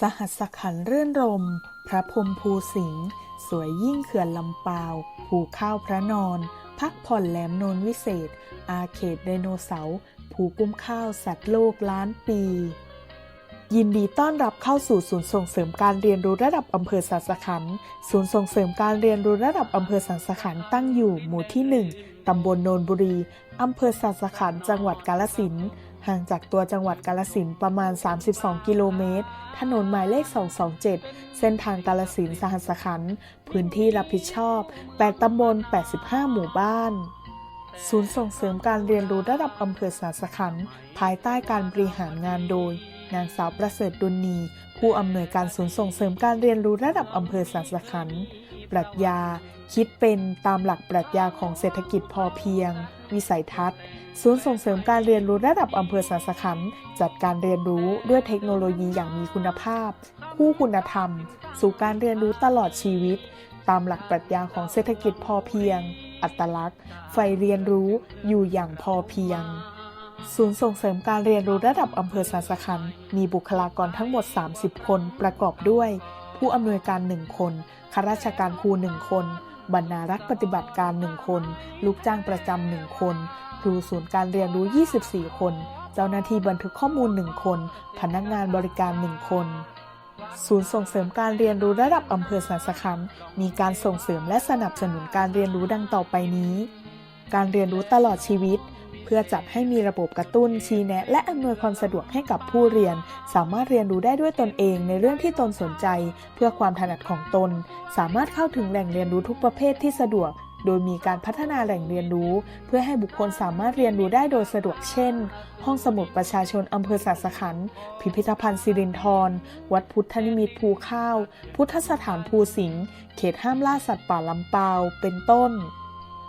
สหัสขันเรื่อนรม พระพรมภูสิงห์สวยยิ่งเขื่อนลำปาว ภูข้าวพระนอน พักผ่อนแหลมโนนวิเศษ อาเขตไดโนเสาร์ ภูกุ้มข้าวสัตว์โลกล้านปี ยินดีต้อนรับเข้าสู่ศูนย์ส่งเสริมการเรียนรู้ระดับอำเภอสัสขัน ศูนย์ส่งเสริมการเรียนรู้ระดับอำเภอสัสขันตั้งอยู่หมู่ที่ 1 ตำบลโนนบุรี อำเภอสัสขัน จังหวัดกาฬสินธุ์ ห่างจากตัวจังหวัดกาฬสินประมาณ 32 กิโลเมตร ถนนหมายเลข 227 เส้นทางกาฬสินสหัสขันธ์พื้นที่รับผิดชอบ 8 ตำบล 85 หมู่บ้าน ศูนย์ส่งเสริมการเรียนรู้ระดับอำเภอสาสขันธ์ภายใต้การบริหารงานโดย นางสาวประเสริฐดุลนี ผู้อำนวยการศูนย์ส่งเสริมการเรียนรู้ระดับอำเภอสาสขันธ์ปรัชญา คิดเป็นตามหลักปรัชญาของเศรษฐกิจพอเพียง วิสัยทัศน์ศูนย์ส่งเสริมการเรียนรู้ระดับอำเภอสาสขันจัดการเรียนรู้ด้วยเทคโนโลยีอย่างมีคุณภาพ คู่คุณธรรม สู่การเรียนรู้ตลอดชีวิต ตามหลักปรัชญาของเศรษฐกิจพอเพียง อัตลักษณ์ใฝ่เรียนรู้อยู่อย่างพอเพียงศูนย์ส่งเสริมการเรียนรู้ระดับอำเภอสาสขันมีบุคลากรทั้งหมด 30 คนประกอบด้วย ผู้อำนวยการ 1 คนข้าราชการครู 1 คน บรรณารักษ์ปฏิบัติการ 1 คน ลูกจ้างประจำ1คน ครูศูนย์การเรียนรู้ 24 คน เจ้าหน้าที่บันทึกข้อมูล 1 คน พนักงานบริการ 1 คนศูนย์ส่งเสริมการเรียนรู้ระดับอำเภอสันสคัมมีการส่งเสริมและสนับสนุนการเรียนรู้ดังต่อไปนี้ การเรียนรู้ตลอดชีวิต พื่อจัดให้มีระบบกระตุ้นชี้แนะ และอำนวยความสะดวกให้กับผู้เรียน สามารถเรียนรู้ได้ด้วยตนเองในเรื่องที่ตนสนใจ เพื่อความถนัดของตน สามารถเข้าถึงแหล่งเรียนรู้ทุกประเภทที่สะดวกโดยมีการพัฒนาแหล่งเรียนรู้ เพื่อให้บุคคลสามารถเรียนรู้ได้โดยสะดวกเช่น ห้องสมุดประชาชนอำเภอสาสขันพิพิธภัณฑ์สิรินธรวัดพุทธนิมิตภูข้าว พุทธสถานภูสิงห์เขตห้ามล่าสัตว์ป่าลำปาว เป็นต้น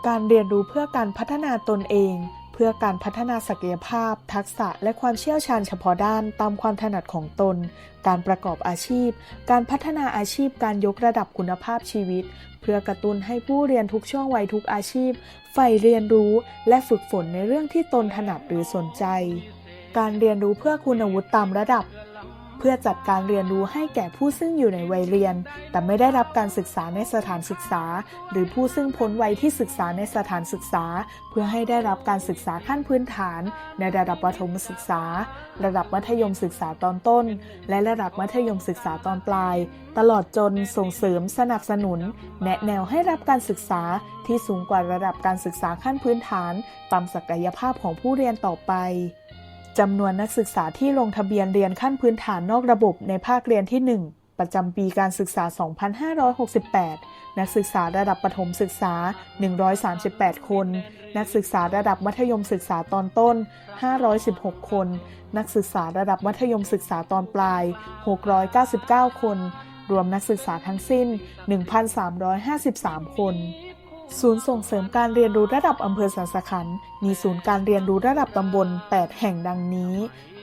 การเรียนรู้เพื่อการพัฒนาตนเอง พื่อการพัฒนาศักยภาพ ทักษะและความเชี่ยวชาญเฉพาะด้านตามความถนัดของตน การประกอบอาชีพ การพัฒนาอาชีพการยกระดับคุณภาพชีวิต เพื่อกระตุ้นให้ผู้เรียนทุกช่วงวัยทุกอาชีพใฝ่เรียนรู้ และฝึกฝนในเรื่องที่ตนถนัดหรือสนใจ การเรียนรู้เพื่อคุณวุฒิตามระดับ เพื่อจัดการเรียนรู้ให้แก่ผู้ซึ่งอยู่ในวัยเรียน แต่ไม่ได้รับการศึกษาในสถานศึกษา หรือผู้ซึ่งพ้นวัยที่ศึกษาในสถานศึกษา เพื่อให้ได้รับการศึกษาขั้นพื้นฐาน ในระดับประถมศึกษา ระดับมัธยมศึกษาตอนต้น และระดับมัธยมศึกษาตอนปลาย ตลอดจนส่งเสริมสนับสนุน แนะแนวให้รับการศึกษาที่สูงกว่าระดับการศึกษาขั้นพื้นฐานตามศักยภาพของผู้เรียนต่อไป จำนวนนักศึกษาที่ลงทะเบียนเรียนขั้นพื้นฐานนอกระบบในภาคเรียนที่ 1 ประจำปีการศึกษา 2568 นักศึกษาระดับประถมศึกษา 138 คน นักศึกษาระดับมัธยมศึกษาตอนต้น 516 คน นักศึกษาระดับมัธยมศึกษาตอนปลาย 699 คน รวมนักศึกษาทั้งสิ้น 1,353 คน ศูนย์ส่งเสริมการเรียนรู้ระดับอำเภอสันสขันธ์มีศูนย์การเรียนรู้ระดับตำบล 8 แห่งดังนี้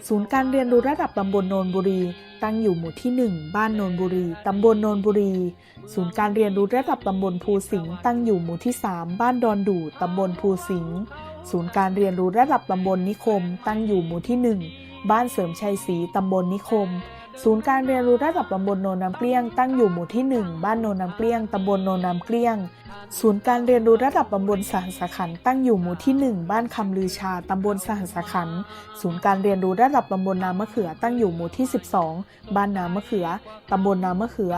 ศูนย์การเรียนรู้ระดับตำบลโนนบุรี ตั้งอยู่หมู่ที่ 1 บ้านโนนบุรี ตำบลโนนบุรี ศูนย์การเรียนรู้ระดับตำบลภูสิงห์ตั้งอยู่หมู่ที่ 3 บ้านดอนดู่ตำบลภูสิงห์ ศูนย์การเรียนรู้ระดับตำบลนิคม ตั้งอยู่หมู่ที่ 1 บ้านเสริมชัยศรีตำบลนิคมศูนย์การเรียนรู้ระดับตำบลโนนน้ำเกลี้ยงตั้งอยู่หมู่ที่ 1 บ้านโนนน้ำเกลี้ยง ตำบลโนนน้ำเกลี้ยง ศูนย์การเรียนรู้ระดับตำบลสหัสขันตั้งอยู่หมู่ที่ 1 บ้านคำลือชา ตำบลสหัสขันศูนย์การเรียนรู้ระดับตำบลนามะเขือตั้งอยู่หมู่ที่ 12 บ้านนามะเขือ ตำบลนามะเขือ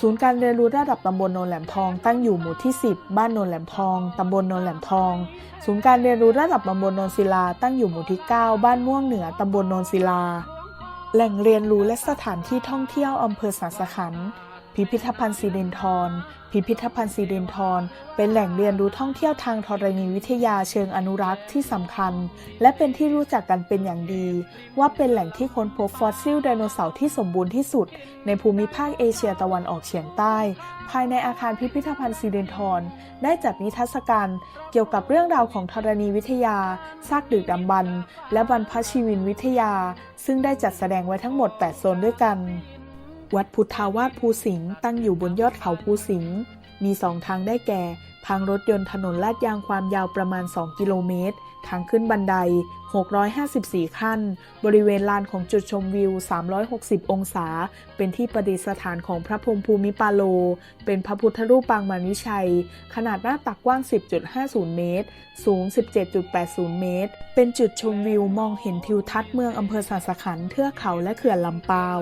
ศูนย์การเรียนรู้ระดับตำบลโนนแหลมทอง ตั้งอยู่หมู่ที่ 10 บ้านโนนแหลมทอง ตำบลโนนแหลมทอง ศูนย์การเรียนรู้ระดับตำบลโนนศิลา ตั้งอยู่หมู่ที่ 9 บ้านม่วงเหนือ ตำบลโนนศิลา แหล่งเรียนรู้และสถานที่ท่องเที่ยวอำเภอสาสขันธ์ พิพิธภัณฑ์สิรินธรพิพิธภัณฑ์สิรินธรเป็นแหล่งเรียนรู้ท่องเที่ยวทางธรณีวิทยาเชิงอนุรักษ์ที่สำคัญ และเป็นที่รู้จักกันเป็นอย่างดี ว่าเป็นแหล่งที่ค้นพบฟอสซิลไดโนเสาร์ที่สมบูรณ์ที่สุด ในภูมิภาคเอเชียตะวันออกเฉียงใต้ ภายในอาคารพิพิธภัณฑ์สิรินธรได้จัดนิทรรศการเกี่ยวกับเรื่องราวของธรณีวิทยา ซากดึกดำบรรพ์และบรรพชีวินวิทยา ซึ่งได้จัดแสดงไว้ทั้งหมด 8 โซนด้วยกัน วัดพุทธาวาสภูสิงห์ตั้งอยู่บนยอดเขาภูสิงห์มีสองทางได้แก่ ทางรถยนต์ถนนลาดยางความยาวประมาณ 2 กิโลเมตร ทางขึ้นบันได 654 ขั้น บริเวณลานของจุดชมวิว 360 องศา เป็นที่ประดิษฐานของพระพรมภูมิปาโล เป็นพระพุทธรูปปางมารวิชัย ขนาดหน้าตักกว้าง 10.50 เมตร สูง 17.80 เมตร เป็นจุดชมวิวมองเห็นทิวทัศน์เมืองอำเภอสาสขันธ์เทือกเขาและเขื่อนลำปาว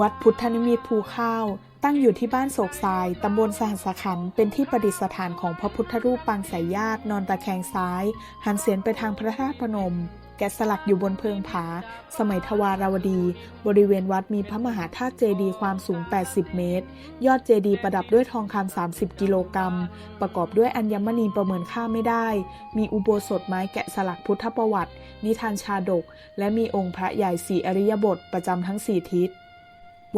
วัดพุทธนิมิตภูข้าว ตั้งอยู่ที่บ้านโศกทราย ตำบลสหัสขัน เป็นที่ประดิษฐานของพระพุทธรูปปางสายญาตินอนตะแคงซ้าย หันเสียนไปทางพระธาตุพนม แกะสลักอยู่บนเพิงผา สมัยทวาราวดี บริเวณวัดมีพระมหาธาตุเจดีย์ความสูง 80 เมตร ยอดเจดีย์ประดับด้วยทองคำ30 กิโลกรัม ประกอบด้วยอัญมณีประเมินค่าไม่ได้ มีอุโบสถไม้แกะสลักพุทธประวัติ นิทานชาดก และมีองค์พระใหญ่สีอริยบทประจำทั้งสี่ทิศ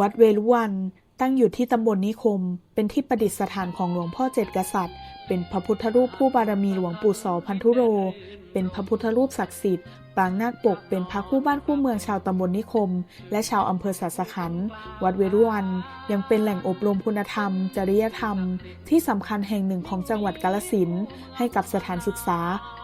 วัดเวรุวันตั้งอยู่ที่ตำบลนิคม เป็นที่ประดิษฐานของหลวงพ่อเจ็ดกษัตริย์ เป็นพระพุทธรูปผู้บารมีหลวงปู่สอพันธุโร เป็นพระพุทธรูปศักดิ์สิทธิ์ปางนาคปกเป็นพระคู่บ้านคู่เมืองชาวตำบลนิคม และชาวอำเภอสัสขันธ์วัดเวรุวันยังเป็นแหล่งอบรมคุณธรรม จริยธรรม ที่สำคัญแห่งหนึ่งของจังหวัดกาฬสินให้กับสถานศึกษา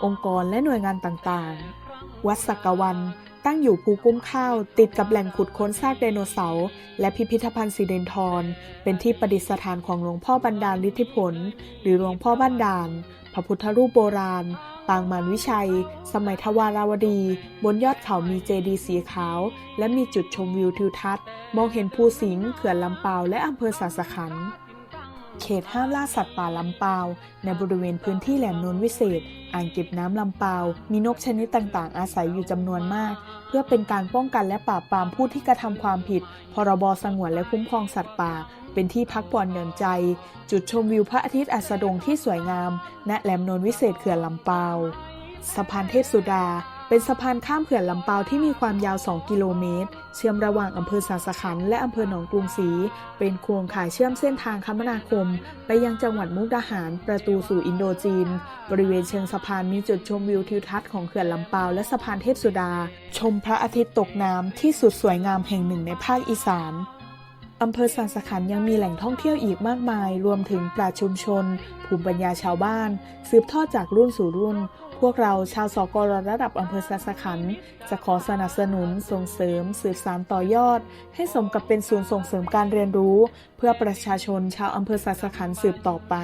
องค์กรและหน่วยงานต่างๆ วัดสักกวัน ตั้งอยู่ภูกุ้มข้าวติดกับแหล่งขุดค้นซากไดโนเสาร์และพิพิธภัณฑ์สีเดนทร เป็นที่ประดิษฐานของหลวงพ่อบันดาลฤทธิผล หรือหลวงพ่อบันดาล พระพุทธรูปโบราณ ปางมารวิชัย สมัยทวาราวดี บนยอดเขามีเจดีย์สีขาว และมีจุดชมวิวทิวทัศน์ มองเห็นภูสิงห์เขื่อนลำปาวและอำเภอสาสขันธ์ เขตห้ามล่าสัตว์ป่าลำปาว ในบริเวณพื้นที่แหลมโนนวิเศษ อ่างเก็บน้ำลำปาว มีนกชนิดต่างๆ อาศัยอยู่จำนวนมาก เพื่อเป็นการป้องกันและปราบปรามผู้ที่กระทำความผิด พรบสงวนและคุ้มครองสัตว์ป่า เป็นที่พักผ่อนหย่อนใจ จุดชมวิวพระอาทิตย์อัสดงที่สวยงาม ณ แหลมโนนวิเศษเขื่อนลำปาว สะพานเทพสุดา เป็นสะพานข้ามเขื่อนลำปาวที่มีความยาว 2 กิโลเมตร เชื่อมระหว่างอำเภอสาสขันและอำเภอหนองกรุงศรี เป็นโครงข่ายเชื่อมเส้นทางคมนาคม ไปยังจังหวัดมุกดาหาร ประตูสู่อินโดจีน บริเวณเชิงสะพานมีจุดชมวิวทิวทัศน์ของเขื่อนลำปาวและสะพานเทพสุดา ชมพระอาทิตย์ตกน้ำที่สุดสวยงามแห่งหนึ่งในภาคอีสานอำเภอสันสขันยังมีแหล่งท่องเที่ยวอีกมากมาย รวมถึงปราชุมชน ภูมิปัญญาชาวบ้าน สืบทอดจากรุ่นสู่รุ่น พวกเราชาวสกรระดับอำเภอสัสขันจะขอสนับสนุนส่งเสริม สืบสานต่อยอด ให้สมกับเป็นศูนย์ส่งเสริมการเรียนรู้ เพื่อประชาชนชาวอำเภอสัสขันสืบต่อไป